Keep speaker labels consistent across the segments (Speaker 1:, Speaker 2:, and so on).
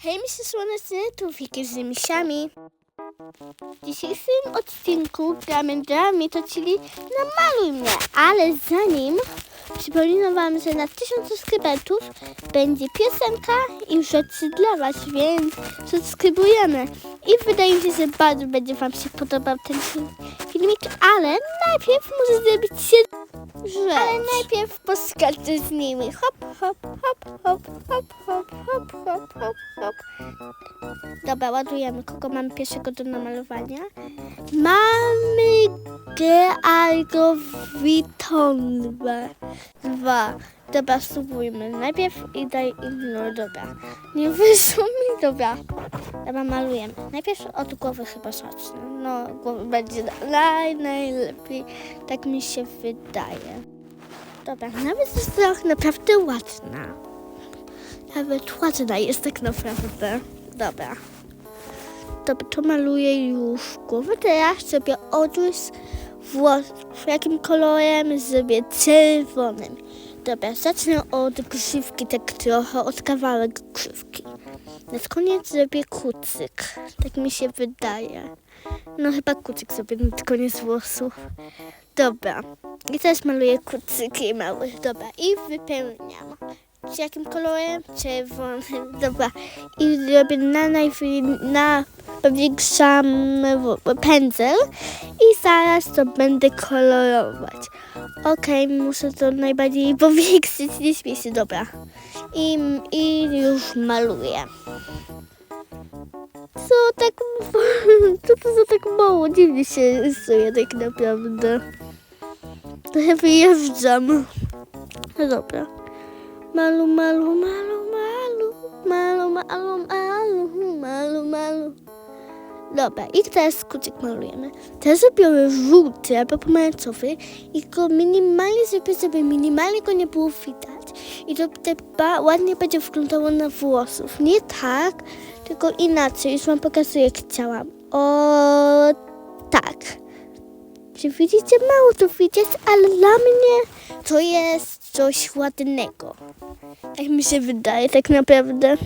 Speaker 1: Hej, misy słoneczne, tu Wiki z misiami. W dzisiejszym odcinku gramy dramy, to czyli namaluj mnie, ale zanim przypominam wam, że na 1000 subskrybentów będzie piosenka i rzeczy dla was, więc subskrybujemy. I wydaje mi się, że bardzo będzie wam się podobał ten film- filmik, ale najpierw muszę zrobić się rzecz. Ale najpierw poskaczę z nimi. Hop, hop, hop, hop, hop, hop, hop, hop, hop, hop. Dobra, ładujemy. Kogo mamy pierwszego do namalowania? Mamy Gealgo Witonwe. Dwa. Dobra, spróbujmy. Najpierw i daj no dobra. Nie wyszło mi, dobra. Dobra, malujemy. Najpierw od głowy chyba zacznę. No, głowa będzie naj, najlepiej. Tak mi się wydaje. Dobra, nawet jest trochę naprawdę ładna. Nawet ładna jest tak naprawdę. Dobra. Dobra, to maluję już głowę. Teraz sobie odrys włosów. Jakim kolorem? Zrobię czerwonym. Dobra, zacznę od grzywki, tak trochę, od kawałek grzywki. Na koniec zrobię kucyk. Tak mi się wydaje. No chyba kucyk zrobię na koniec włosów. Dobra. I teraz maluję kucyki małe. Dobra. I wypełniam. Z jakim kolorem? Czerwonym. Dobra. I robię na na większym pędzel i zaraz to będę kolorować. Okej, muszę to najbardziej powiększyć, nie śmiej się, dobra. I, I już maluję. Co tak, co to za tak mało? Dziwnie się rysuje tak naprawdę. Trochę wyjeżdżam. No dobra. Malu, malu, malu, malu, malu, malu, malu, malu, malu. Dobra, i teraz kucyk malujemy. Teraz zrobię żółty albo pomarańczowy i go minimalnie zrobię, żeby minimalnie go nie było widać. I to ba- ładnie będzie wyglądało na włosów. Nie tak, tylko inaczej. Już wam pokazuję, jak chciałam. O, tak. Czy widzicie? Mało to widać, ale dla mnie to jest coś ładnego. Tak mi się wydaje, tak naprawdę.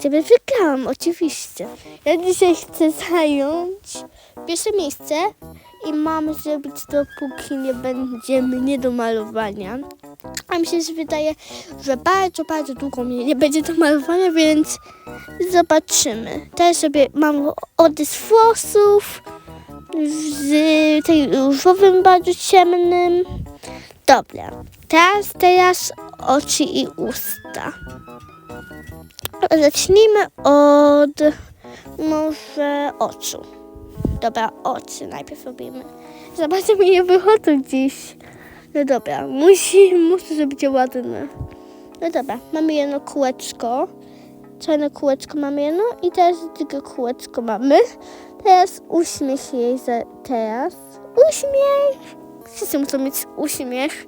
Speaker 1: Ciebie wygrałam, oczywiście. Ja dzisiaj chcę zająć pierwsze miejsce i mam zrobić to, póki nie będzie mnie do malowania. A mi się wydaje, że bardzo, bardzo długo mnie nie będzie do malowania, więc zobaczymy. Teraz sobie mam odys włosów z tej różowym, bardzo ciemnym. Dobra, teraz, teraz oczy i usta. Zacznijmy od może oczu. Dobra, oczy najpierw robimy. Zobaczymy, ile wychodzą dziś. No dobra, musi, muszę zrobić je ładne. No dobra, mamy jedno kółeczko. Czarne kółeczko mamy jedno i teraz drugie kółeczko mamy. Teraz uśmiech jej za teraz. Uśmiech! Wszyscy muszą mieć uśmiech.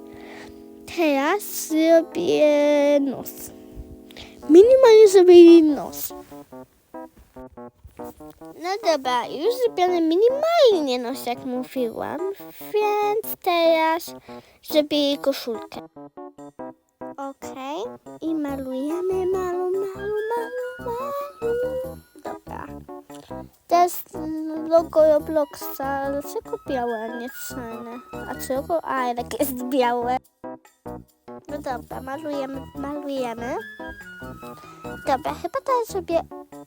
Speaker 1: Teraz zrobię nos. Minimalnie zrobili nos. No dobra, już zrobiony minimalnie nos, jak mówiłam, więc teraz zrobię jej koszulkę. Okej, i malujemy, malu, malu, malu, malu. Dobra. Teraz logo Robloxa, dlaczego białe, a nie czarne? A czego? A, jednak jest białe. No dobra, malujemy, malujemy. Dobra, chyba teraz sobie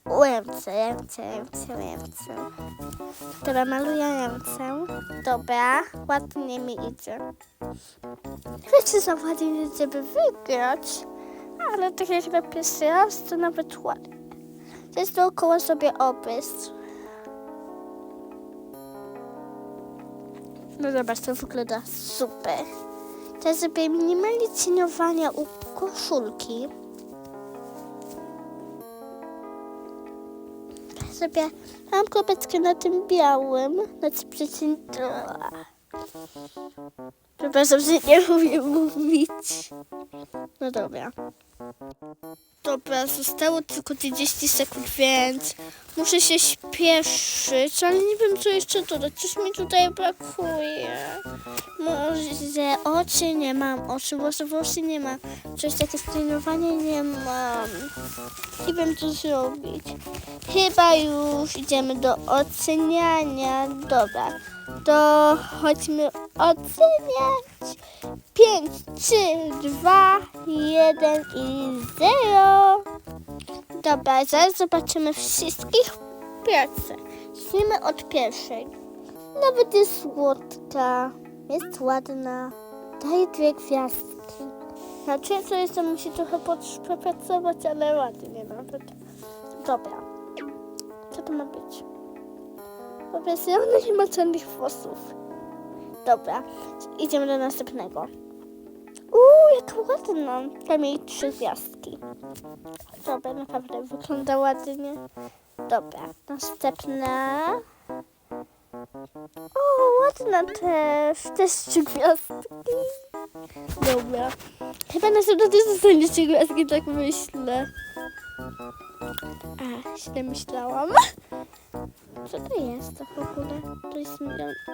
Speaker 1: ręce, ręce, ręce, ręce. Dobra, maluję ręce. Dobra, ładnie mi idzie. Wiecie, za ładnie, żeby wygrać. Ale tak jak na pierwszy raz, to nawet ładnie. Teraz dookoła sobie opis. No zobacz, to wygląda super. Teraz zrobię minimalnie cieniowania u koszulki. Sobie mam kropeczkę na tym białym, na tym przecień... Przepraszam, że nie umiem mówić. No dobra. Dobra, zostało tylko 30 sekund, więc muszę się śpieszyć, ale nie wiem co jeszcze dodać. Coś mi tutaj brakuje. Może oczy nie mam, oczy, włosy, włosy nie mam. Coś takie streamowanie nie mam. Nie wiem co zrobić. Chyba już idziemy do oceniania. Dobra, to chodźmy oceniać. 5, 3, 2, 1 i 0. Dobra, zaraz zobaczymy wszystkich pracę. Zacznijmy od pierwszej. Nawet jest słodka, jest ładna, daje dwie gwiazdki. Na często jeszcze musi trochę popracować, ale ładnie nawet. Dobra. Co to ma być? Prostu ona nie ma czarnych włosów. Dobra, idziemy do następnego. Uuu, jaka ładna. Tam jej trzy gwiazdki. Dobra, naprawdę wygląda ładnie. Dobra, następna. O, ładna też. Też trzy gwiazdki. Dobra. Chyba następna też zostanie trzy gwiazdki, tak myślę. A, źle myślałam. Co to jest to w ogóle? To, jest,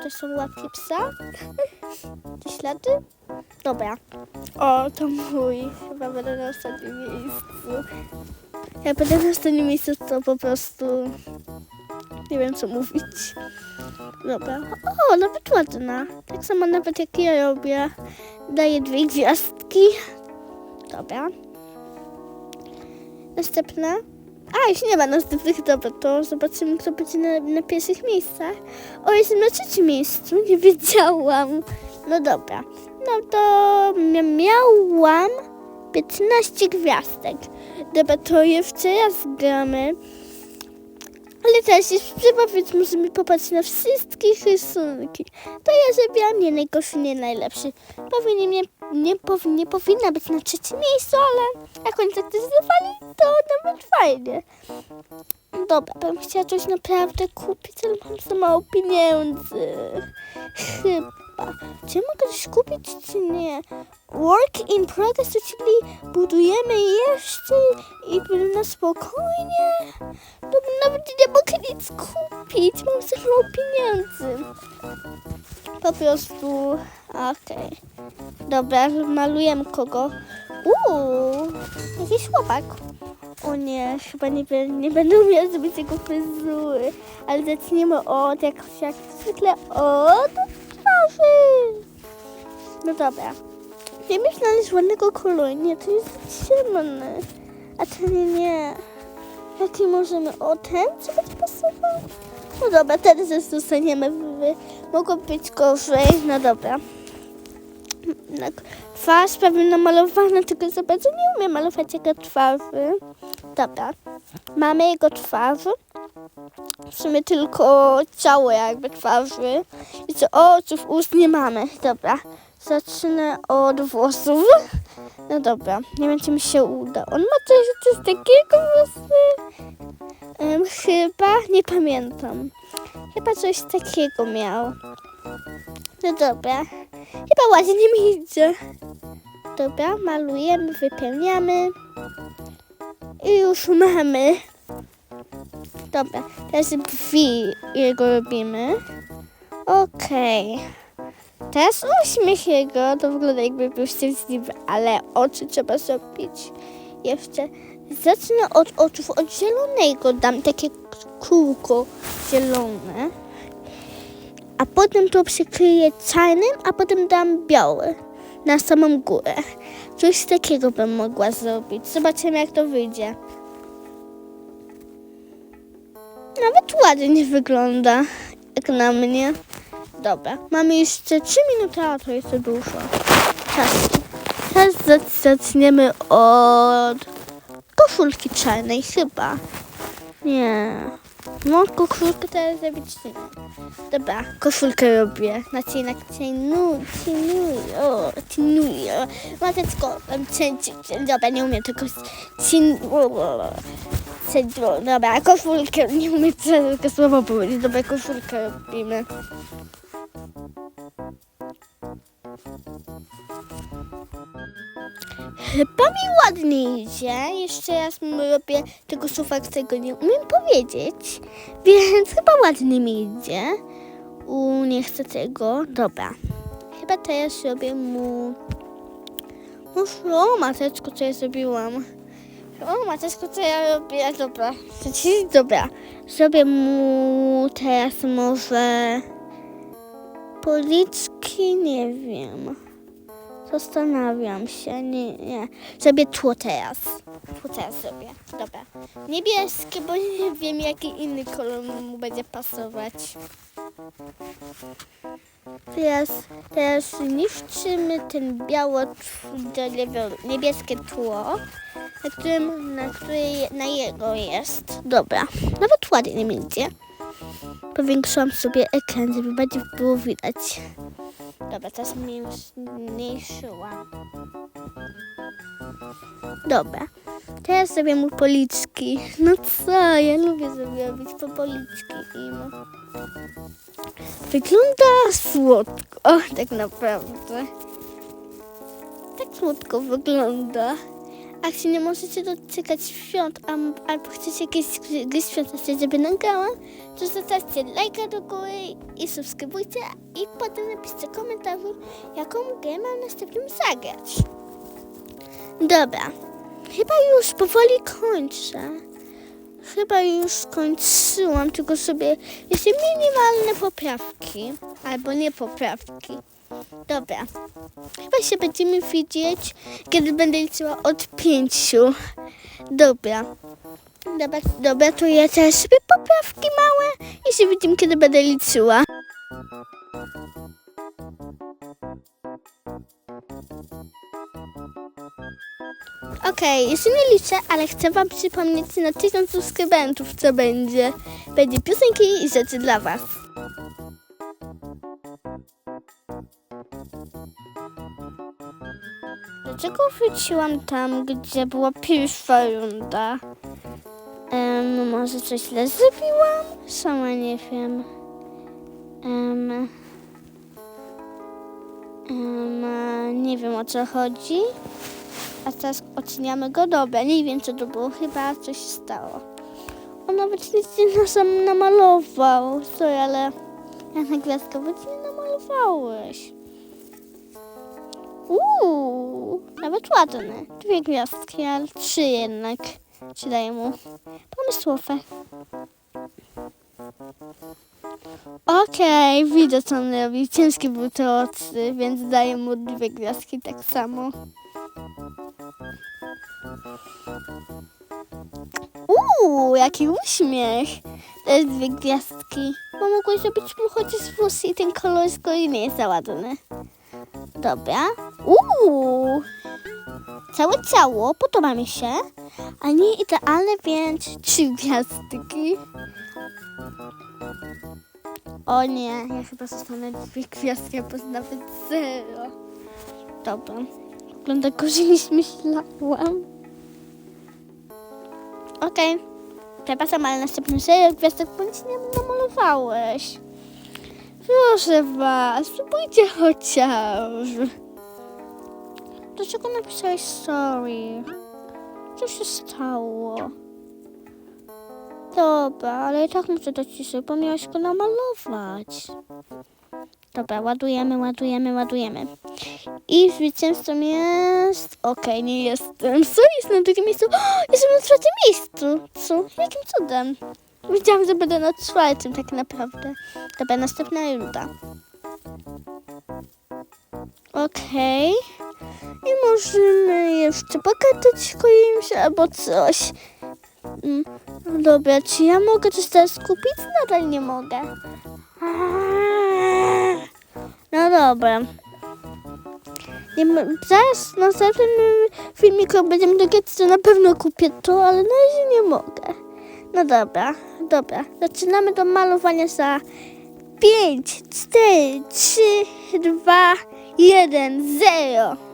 Speaker 1: to są łapki psa? Te ślady? Dobra. O, to mój. Chyba będę na ostatnim miejscu. Ja będę na ostatnim miejscu, to po prostu nie wiem co mówić. Dobra. O, nawet ładna. Tak samo nawet jak ja robię. Daję dwie gwiazdki. Dobra. Następna. A, już nie ma następnych. Dobra, to zobaczymy, kto będzie na, na pierwszych miejscach. O, jestem na trzecim miejscu. Nie wiedziałam. No dobra. No to mia- miałam 15 gwiazdek. Dobra, to jeszcze raz gramy. Ale teraz jest przyba, więc możemy popatrzeć na wszystkie rysunki. To ja zrobiłam nie najgorszy, nie najlepszy. Powinien, nie, nie, powi- nie powinna być na trzecim miejscu, ale jak oni tak zdecydowali, to nawet fajnie. Dobra, bym chciała coś naprawdę kupić, ale mam za mało pieniędzy. Chyba. Czy mogę coś kupić, czy nie? Work in progress, czyli budujemy jeszcze i na spokojnie. To nawet nie mogę nic kupić, mam za mało pieniędzy. Po prostu, okej. Dobra, malujemy kogo. Uuu, jakiś chłopak. O nie, chyba nie, nie będę umiała zrobić jego fryzury. Ale zaczniemy od, jak, jak zwykle, od twarzy. No dobra. Myślę znaleźć ładnego koloru. Nie, to jest ciemny. A ten nie. Jaki możemy? O, ten? Co będzie pasował? No dobra, teraz zostaniemy. w- Mogło być gorzej. No dobra. Twarz prawie namalowana, tylko za bardzo nie umiem malować jego twarzy. Dobra. Mamy jego twarz. W sumie tylko ciało jakby twarzy. I co oczów, ust nie mamy. Dobra. Zacznę od włosów. No dobra, nie wiem czy mi się uda. On ma coś, coś takiego włosy. Em, chyba, nie pamiętam. Chyba coś takiego miał. No dobra. Chyba ładnie mi idzie. Dobra, malujemy, wypełniamy. I już mamy. Dobra, teraz brwi jego robimy. Okej. Teraz uśmiech jego, to wygląda jakby był szczęśliwy, ale oczy trzeba zrobić jeszcze. Zacznę od oczów, od zielonego dam takie kółko zielone. A potem to przykryję czarnym, a potem dam białe na samą górę. Coś takiego bym mogła zrobić. Zobaczymy jak to wyjdzie. Nawet ładnie wygląda, jak na mnie. Dobra, mamy jeszcze 3 minuty, a to jest dużo. Czas. Teraz zac- zaczniemy od koszulki czarnej chyba. Nie. No, koszulkę teraz zrobić nie. Dobra, koszulkę robię. Na cieniu, cieniuję, o, cieniuję. Matecko, cień, cień, dobra, nie umiem cień, cień, dobra, koszulkę, nie umiem tego słowa powiedzieć, dobra, koszulkę robimy. Chyba mi ładnie idzie. Jeszcze raz robię tego słowa, którego nie umiem powiedzieć. Więc chyba ładnie mi idzie. U, nie chcę tego. Dobra. chyba teraz robię mu... O, mateczko, co ja zrobiłam? O, mateczko, co ja robię? Dobra, dobra. Zrobię mu teraz może... Policzki, nie wiem. Zastanawiam się, nie, nie. Zrobię tło teraz. Tło teraz zrobię. Dobra. Niebieskie, bo nie wiem, jaki inny kolor mu będzie pasować. Teraz, teraz niszczymy ten biało, niebieskie tło, na którym, na, której, na jego jest. Dobra, nawet ładnie mi idzie. Powiększyłam sobie ekran, żeby bardziej było widać. Dobra, teraz mniejsz- zmniejszyłam. Dobra, teraz zrobię mu policzki. No co, ja lubię sobie robić po policzki im. Wygląda słodko, tak naprawdę. Tak słodko wygląda. A jeśli nie możecie doczekać świąt, a, albo chcecie jakieś gry świąteczne, żeby nagrałam, to zostawcie lajka do góry i subskrybujcie i potem napiszcie komentarzu, jaką grę mam następnym zagrać. Dobra, chyba już powoli kończę. Chyba już skończyłam, tylko sobie jeszcze minimalne poprawki, albo nie poprawki. Dobra, chyba się będziemy widzieć, kiedy będę liczyła od pięciu. Dobra. Dobra, dobra, to ja teraz sobie poprawki małe i się widzimy, kiedy będę liczyła. Okej, jeszcze nie liczę, ale chcę wam przypomnieć na tysiąc subskrybentów, co będzie. Będzie piosenki i rzeczy dla was. Dlaczego wróciłam tam, gdzie była pierwsza runda? Em, może coś źle zrobiłam? Sama nie wiem. Em, em, nie wiem o co chodzi. A teraz oceniamy go. Dobra, nie wiem co to było. Chyba coś stało. On nawet nic nie sam namalował. Sorry, ale Jana Gwiazdka, bo ty nie namalowałeś. Uuu, nawet ładne. Dwie gwiazdki, ale trzy jednak. Czy daję mu pomysłowe. Okej, widzę co on robi. Ciężkie były te oczy, więc daję mu dwie gwiazdki tak samo. Uuu, jaki uśmiech. To jest dwie gwiazdki. Bo mogłeś zrobić mu chociaż włosy i ten kolor z nie jest za ładny. Dobra. Uuu. Całe ciało podoba mi się, a nie idealne, więc trzy gwiazdki. O nie, ja chyba zostanę dwie gwiazdki, bo nawet zero. Dobra. Wygląda gorzej niż myślałam. Okej. Przepraszam, ale następny zero gwiazdek, nic nie namalowałeś. Proszę was, spróbujcie chociaż. Dlaczego napisałeś sorry? Co się stało? Dobra, ale i tak muszę dociszyć, bo miałeś go namalować. Dobra, ładujemy, ładujemy, ładujemy. I zwycięzcą jest... Okej, nie jestem. Co jest na drugim miejscu? O, jestem na trzecim miejscu. Co? Jakim cudem? Wiedziałam, że będę na czwartym tak naprawdę. Dobra, następna runda. Okej. I możemy jeszcze pogadać kimś albo coś. Mm, no dobra, czy ja mogę coś teraz kupić? Nadal nie mogę. No dobra. Nie, zaraz na następnym filmiku będziemy do to na pewno kupię to, ale na razie nie mogę. No dobra, dobra. Zaczynamy do malowania za 5, 4, 3, 2, 1, 0.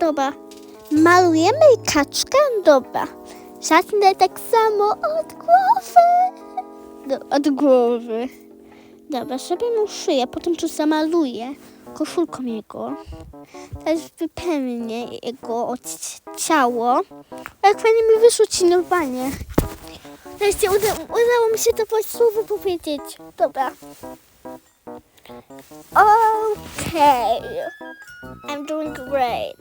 Speaker 1: Dobra. Malujemy kaczkę? Dobra. Zacznę tak samo od głowy. Do, od głowy. Dobra, sobie mu szyję, potem tu zamaluję koszulką jego. Teraz wypełnię jego ciało. Jak fajnie mi wyszło cinowanie. Wreszcie uda, udało mi się to słowo powiedzieć. Dobra. Okay. I'm doing great.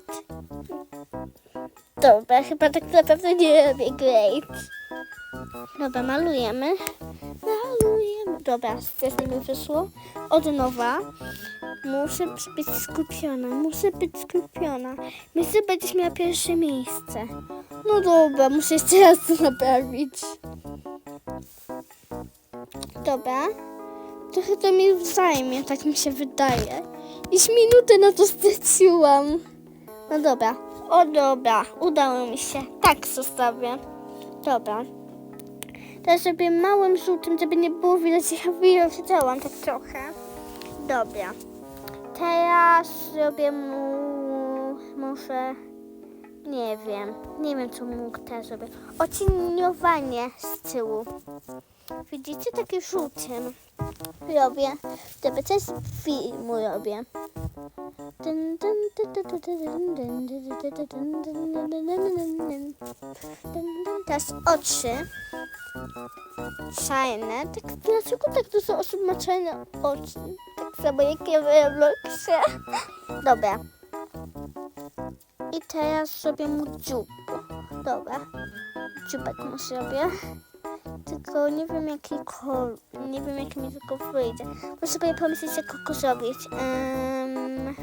Speaker 1: Dobra, chyba tak naprawdę nie robię great. Dobra, malujemy. Malujemy. Dobra, też mi wyszło. Od nowa. Muszę być skupiona, muszę być skupiona. Myślę, że będziesz miała pierwsze miejsce. No dobra, muszę jeszcze raz to naprawić. Dobra. Trochę to mi zajmie, tak mi się wydaje. Już minutę na to straciłam. No dobra. O dobra, udało mi się. Tak zostawię. Dobra. Teraz zrobię małym żółtym, żeby nie było widać, jak ja wiedziałam tak trochę. Dobra. Teraz zrobię mu... Muszę... Nie wiem. Nie wiem, co mu teraz zrobię. Ocieniowanie z tyłu. Widzicie? Taki żółtym robię. Tobie też filmu robię. Teraz oczy. Czajne. Tak, dlaczego tak dużo osób ma czajne oczy? Tak samo jak ja w Dobra. I teraz zrobię mu dziób. Dobra. Dziubek mu zrobię. Tylko nie wiem jaki kolor, nie wiem jaki mi tylko wyjdzie. Muszę sobie pomyśleć jak go zrobić. Um,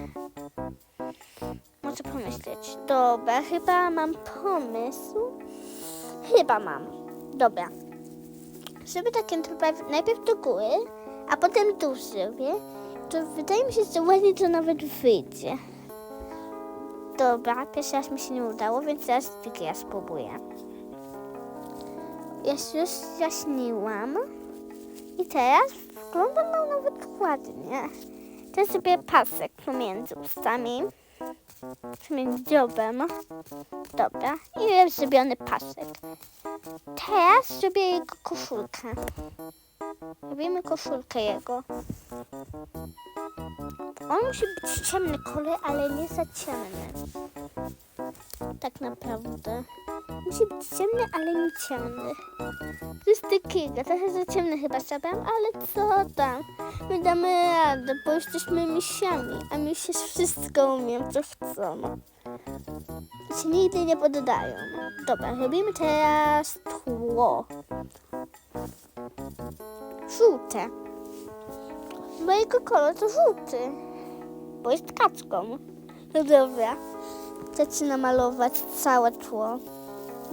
Speaker 1: muszę pomyśleć. Dobra, chyba mam pomysł. Chyba mam. Dobra. Zrobię takie najpierw- najpierw do góry, a potem dół zrobię. To wydaje mi się, że ładnie to nawet wyjdzie. Dobra, pierwszy raz mi się nie udało, więc teraz drugi raz spróbuję. Ja już jaśniłam. I teraz wygląda no nawet ładnie. Teraz sobie pasek pomiędzy ustami. Pomiędzy dziobem. Dobra. I jest zrobiony pasek. Teraz zrobię jego koszulkę. Robimy koszulkę jego. On musi być ciemny kolor, ale nie za ciemny. Tak naprawdę. Musi być ciemny, ale nie ciemny. To jest takiego, trochę za ciemny chyba sobie, ale co tam? My damy radę, bo jesteśmy misiami, a misie wszystko umiem, co chcą. I się nigdy nie poddają. Dobra, robimy teraz tło. Żółte. Bo jego kolor to żółty, bo jest kaczką. No dobra. Zaczynam malować całe tło.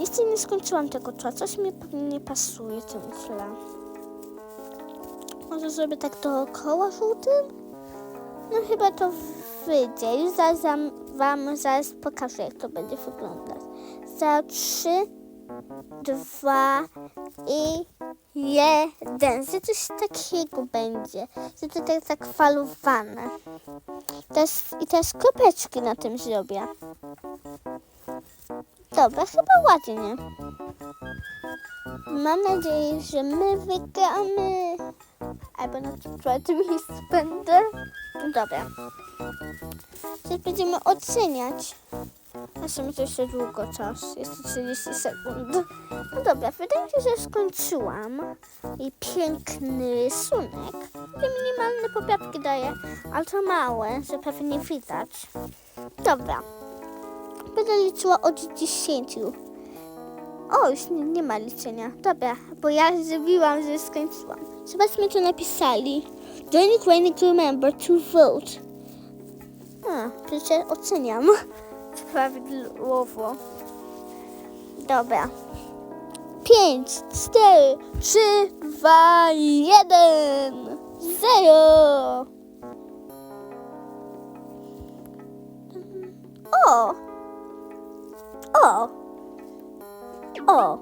Speaker 1: Jeszcze nie skończyłam tego tła. Coś mi nie pasuje tym tle. Może zrobię tak dookoła żółtym? No chyba to wyjdzie. Już zaraz wam, wam zaraz pokażę, jak to będzie wyglądać. Za trzy, dwa i jeden. Że coś takiego będzie. Że to tak, tak falowane. Teraz, I teraz kropeczki na tym zrobię. Dobra, chyba ładnie. Mam nadzieję, że my wygramy. Albo na czwartym miejscu będę. No Dobra. Teraz będziemy oceniać. A sumie to jeszcze długo czas. Jest 30 sekund. No dobra, wydaje mi się, że skończyłam. I piękny rysunek. Takie minimalne poprawki daję, ale to małe, że pewnie nie widać. Dobra. Będę liczyła od 10. O, już nie, nie ma liczenia. Dobra, bo ja zrobiłam, że skończyłam. Zobaczmy, co napisali. Don't Raining remember to vote. A, przecież oceniam. Prawidłowo. Dobra. 5, 4, 3, 2, 1, 0. O! O! O!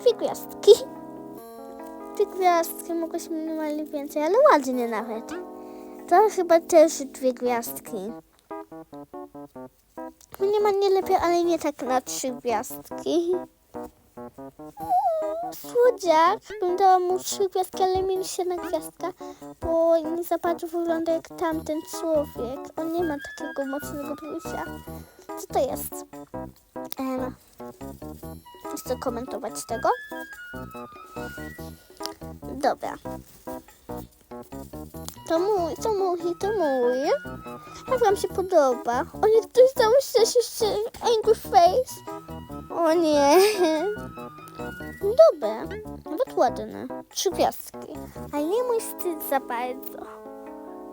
Speaker 1: Dwie gwiazdki. Dwie gwiazdki, mogłaś minimalnie więcej, ale ładnie nawet. To chyba też dwie gwiazdki. Minimalnie lepiej, ale nie tak na trzy gwiazdki. Mm, Słodziak, bym dała mu trzy gwiazdki, ale minus jedna gwiazdka, bo nie za bardzo wygląda jak tamten człowiek. On nie ma takiego mocnego plusia. Co to jest? Um, chcę komentować tego. Dobra. To mój, to mój, to mój. Jak wam się podoba? O nie, ktoś tam też jeszcze angry face. O nie. Dobre, nawet ładne. Trzy gwiazdki. Ale nie mój styl za bardzo.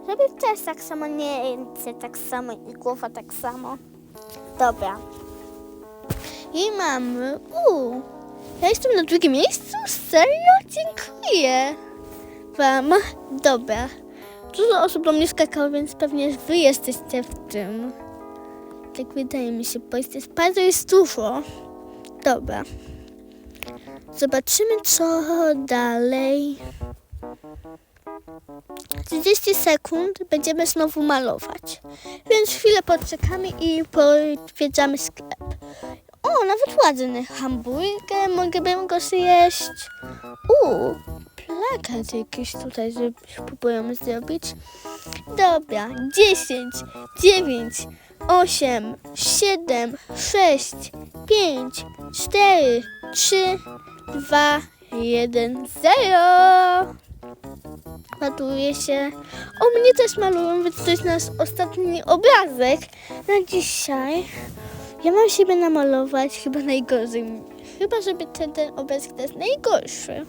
Speaker 1: Żeby też tak samo, nie ręce tak samo i głowa tak samo. Dobra. I mamy. Ja jestem na drugim miejscu? Serio? Dziękuję wam. Dobra. Dużo osób do mnie skakało, więc pewnie wy jesteście w tym. Tak wydaje mi się, bo jest bardzo jest dużo. Dobra. Zobaczymy, co dalej. 30 sekund będziemy znowu malować. Więc chwilę poczekamy i potwierdzamy sklep. O, nawet ładny hamburger, mogę go zjeść. Uuu, plakat jakiś tutaj próbują zrobić. Dobra, 10, 9, 8, 7, 6, 5, 4, 3, 2, 1, 0. Ładuje się. O mnie też malują, więc to jest nasz ostatni obrazek na dzisiaj. Ja mam siebie namalować chyba najgorzej. Chyba, żeby ten, ten obrazek to jest najgorszy.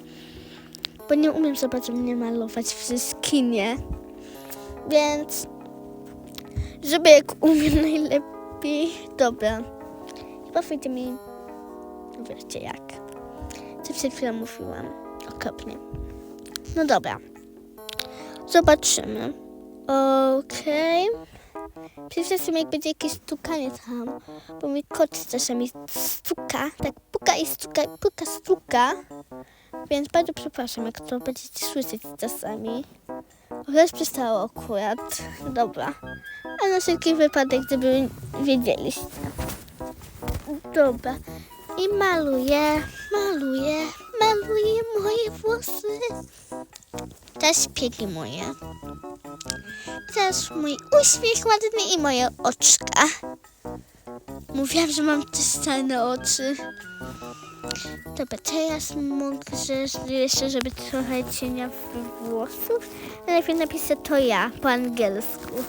Speaker 1: Bo nie umiem za bardzo mnie malować w skinie. Więc żeby jak umiem najlepiej. Dobra. Chyba wyjdzie mi. Wiecie jak. Co przed chwilą mówiłam. Okropnie. No dobra. Zobaczymy. Okej. Przepraszam, jak będzie jakieś stukanie tam, bo mój kot czasami stuka, tak puka i stuka, puka, stuka. Więc bardzo przepraszam, jak to będziecie słyszeć czasami. Teraz przestało akurat. Dobra. A na wszelki wypadek, żeby wiedzieliście. Dobra. I maluję, maluję, maluję moje włosy. Też piegi moje. Też mój uśmiech ładny i moje oczka. Mówiłam, że mam też czarne oczy. Dobra, teraz mogę jeszcze, żeby trochę cienia w włosów. Najpierw napisać to ja po angielsku.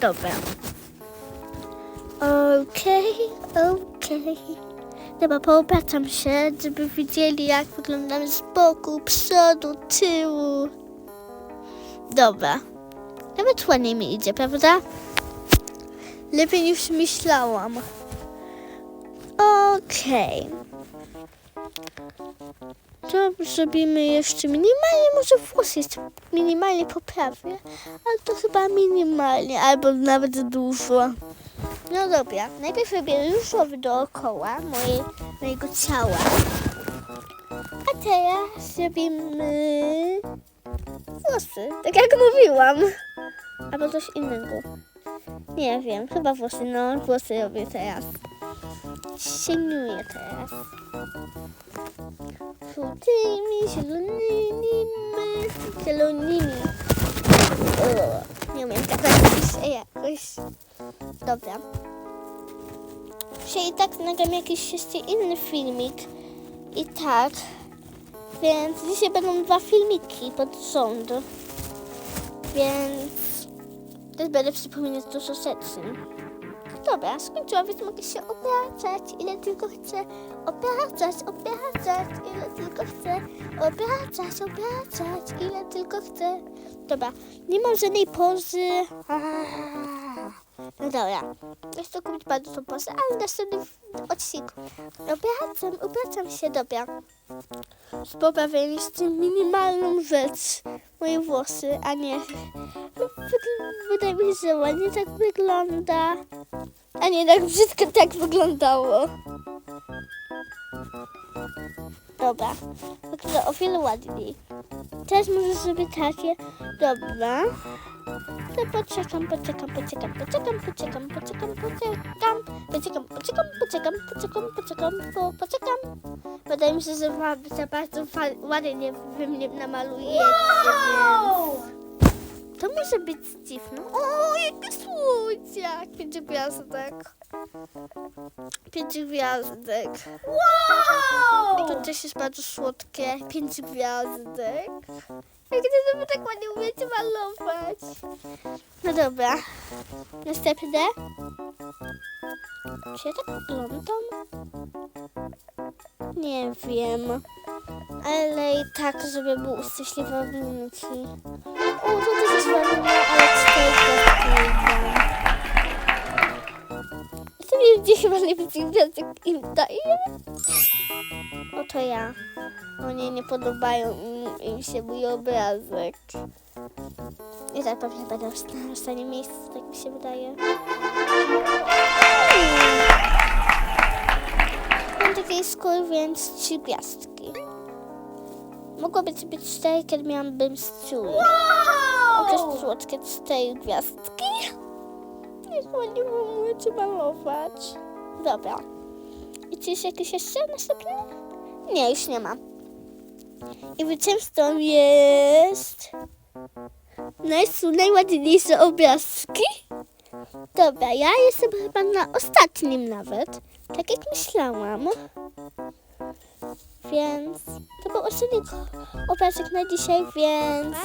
Speaker 1: Dobra. Okej, okej. Dobra, poobracam się, żeby widzieli, jak wyglądam z boku, przodu, tyłu. Dobra. Nawet ładnie mi idzie, prawda? Lepiej niż myślałam. Okej. To zrobimy jeszcze minimalnie, może włos jest minimalnie poprawię, ale to chyba minimalnie, albo nawet dużo. No dobra, najpierw robię różowy dookoła moje, mojego ciała. A teraz zrobimy włosy, tak jak mówiłam. Albo coś innego. Nie wiem, chyba włosy, no włosy robię teraz. Cieniuję teraz. Żółtymi, zielonymi, zielonymi. O, nie umiem tak jakoś. Dobra. Dzisiaj i tak nagram jakiś jeszcze inny filmik. I tak. Więc dzisiaj będą dwa filmiki pod rząd. Więc też będę przypominać dużo rzeczy. Dobra, skończyłam, więc mogę się obracać, ile tylko chcę. Obracać, obracać, ile tylko chcę. Obracać, obracać, ile tylko chcę. Dobra, nie mam żadnej pozy. No dobra, jest to kupić bardzo tą pozę, ale w następnym odcinku. Obracam, obracam się, dobra. Poprawiam jeszcze minimalną rzecz. Moje włosy, a nie... Wydaje mi się, że ładnie tak wygląda. A nie tak brzydko tak wyglądało. Dobra, wygląda o wiele ładniej. Teraz może sobie takie. Dobra. To poczekam, poczekam, poczekam, poczekam, poczekam, poczekam, poczekam, poczekam, poczekam, poczekam, poczekam, poczekam, po, poczekam. Wydaje mi się, że ma za bardzo fa- ładnie wy mnie namalujecie. To może być dziwne. O, jaki słodziak! Pięć gwiazdek. Pięć gwiazdek.
Speaker 2: Wow!
Speaker 1: To też jest bardzo słodkie. Pięć gwiazdek. Wy tak ładnie umiecie malować. No dobra. Następne. Czy ja tak wyglądam? Nie wiem. Ale i tak, żeby był szczęśliwy w minucie. O, to też jest ładne, ale cztery gdzie chyba najwięcej gwiazdek im daje. Oto ja. Oni nie podobają im, się mój obrazek. I tak pewnie będę na ostatnim miejscu, tak mi się wydaje. Mam takiej skóry, więc trzy gwiazdki. Mogłoby to być cztery, kiedy miałam bym strój. Jest słodkie cztery gwiazdki. Nie ładnie umiecie malować. Dobra. I czy jest jakieś jeszcze następne? Nie, już nie ma. I wycięstą jest... Najładniejsze obrazki. Dobra, ja jestem chyba na ostatnim nawet. Tak jak myślałam. Więc to był ostatni obrazek na dzisiaj, więc...